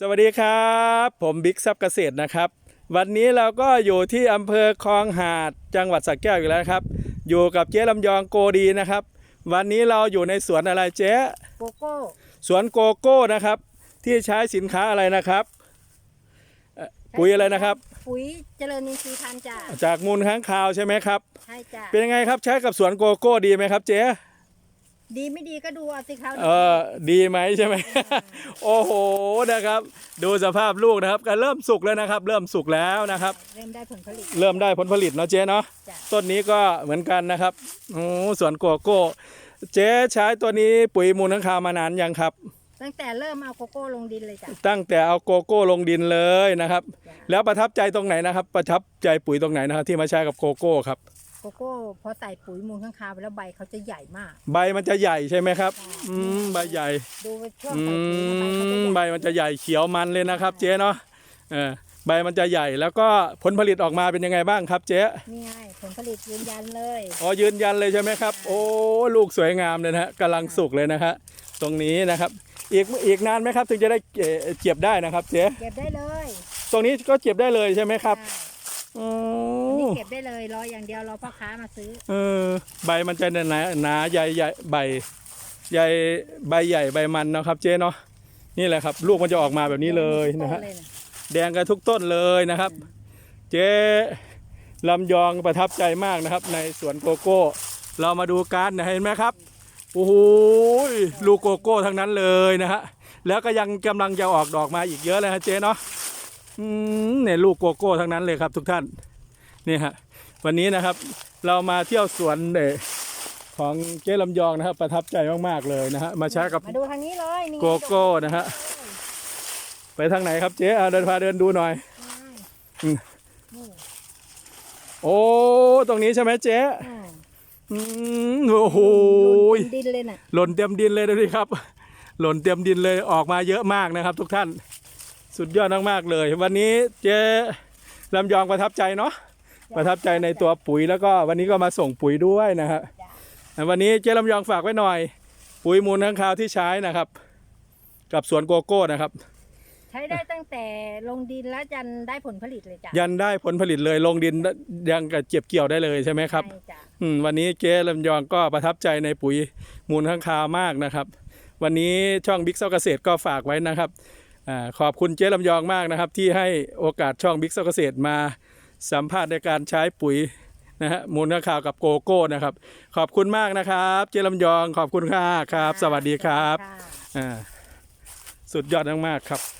สวัสดีครับ ผมบิ๊กซับเกษตรนะครับ วันนี้เราก็อยู่ที่อำเภอคลองหาดจังหวัดสระแก้วอยู่แล้วนะครับ อยู่กับเจ๊ลำยองโกดีนะครับ วันนี้เราอยู่ในสวนอะไรเจ๊โกโก้สวนโกโก้นะครับ ที่ใช้สินค้าอะไรนะครับเอ่อปุ๋ยอะไรนะครับ ปุ๋ยเจริญอินทรีย์พันธุ์จ้าจากมูลค้างคาวใช่ไหมครับ ใช่จ้าเป็นยังไงครับใช้กับสวนโกโก้ดีไหมครับเจ๊ ดีไม่ดีก็ดูเอาสิครับเออดีไหมใช่ไหม โอ้โหนะครับ ดูสภาพลูกนะครับก็เริ่มสุกแล้วนะครับ เริ่มสุกแล้วนะครับ เริ่มได้ผลผลิต เริ่มได้ผลผลิตเนาะเจ๊เนาะจ้ะ ต้นนี้ก็เหมือนกันนะครับโอ้สวนโกโก้ เจ๊ใช้ตัวนี้ปุ๋ยมูลค้างคาวมานานยังครับ ตั้งแต่เริ่มเอาโกโก้ลงดินเลยจ้ะตั้งแต่เอาโกโก้ลงดินเลยนะครับจ้ะแล้วประทับใจตรงไหนนะครับ ประทับใจปุ๋ยตรงไหนนะครับที่มาใช้กับโกโก้ครับ โกโก้พอใส่ปุ๋ยมูลข้างคาวไปแล้วใบเขาจะใหญ่มาก ใบมันจะใหญ่ใช่ไหมครับ อืมใบใหญ่ดูไปช่วงอืใส่ปุ๋ยนะใบเขาจะใหญ่มใบมันจะใหญ่เขียวมันเลยนะครับ เจ๊เนาะเออใบมันจะใหญ่แล้วก็ผลผลิตออกมาเป็นยังไงบ้างครับเจ๊นี่ไงผลผลิตยืนยันเลยอ๋อยืนยันเลยใช่ไหมครับ โอ้ลูกสวยงามเลยนะฮะกำลังสุกเลยนะฮะตรงนี้นะครับ อีกอีกนานไหมครับ ถึงจะได้เก็บเก็บได้นะครับ เจ๊เก็บได้เลยตรงนี้ก็เก็บได้เลยใช่ไหมครับ ใช่ อ๋ออันนี้เก็บได้เลยรออย่างเดียวรอพ่อค้ามาซื้อ เออ ใบมันจะหนาหนาใหญ่ใหญ่ใบใหญ่ใบใหญ่ใบมันนะครับ เจ๊เนาะนี่แหละครับ ลูกมันจะออกมาแบบนี้เลยนะฮะต้เลยแดงกันทุกต้นเลยนะครับ เจ๊ลำยองประทับใจมากนะครับ ในสวนโกโก้ เรามาดูกันนะเห็นไหมครับโอ้โหลูกโกโก้ทั้งนั้นเลยนะฮะแล้วก็ยังกำลังจะออกดอกมาอีกเยอะเลยฮะเจ๊เนาะอืม เนี่ยลูกโกโก้ทั้งนั้นเลยครับทุกท่านนี่ฮะวันนี้นะครับ เรามาเที่ยวสวนเอ่อของเจ๊ลำยองนะครับ ประทับใจมากๆเลยนะฮะมาใช้กับมาดูทางนี้เลยนี่ไงโกโก้นะฮะไปทางไหนครับเจ๊อะเดินพาเดินดูหน่อยอืมนี่โอ้ตรงนี้ใช่ไหมเจ๊อืมอืมโอ้โหลงดินเลยน่ะหล่นเต็มดินเลยดูดิครับ หล่นเต็มดินเลยออกมาเยอะมากนะครับ ทุกท่าน สุดยอดมากๆเลย วันนี้เจ๊ลำยองประทับใจเนาะประทับใจในตัวปุ๋ยแล้วก็วันนี้ก็มาส่งปุ๋ยด้วยนะฮะจ้ะวันนี้เจ๊ลำยองฝากไว้หน่อย ปุ๋ยมูลค้างคาวที่ใช้นะครับ กับสวนโกโก้นะครับ ใช้ได้ตั้งแต่ลงดินแล้วจันได้ผลผลิตเลยจ้ะยันได้ผลผลิตเลยลงดินยังกับเก็บเกี่ยวได้เลยใช่ไหมครับใช่จ้ะอืมวันนี้เจ๊ลำยองก็ประทับใจในปุ๋ยมูลข้างคาวมากนะครับ วันนี้ช่องบิ๊กเซาเกษตรก็ฝากไว้นะครับอา ขอบคุณเจ๊ลำยองมากนะครับ ที่ให้โอกาสช่องบิ๊กเซาเกษตรมาสัมภาษณ์ในการใช้ปุ๋ยนะฮะมูลข้างคาวกับโกโก้นะครับ ขอบคุณมากนะครับ เจ๊ลำยองขอบคุณค่ะครับ สวัสดีครับค่ะอ่าสุดยอดมากๆครับ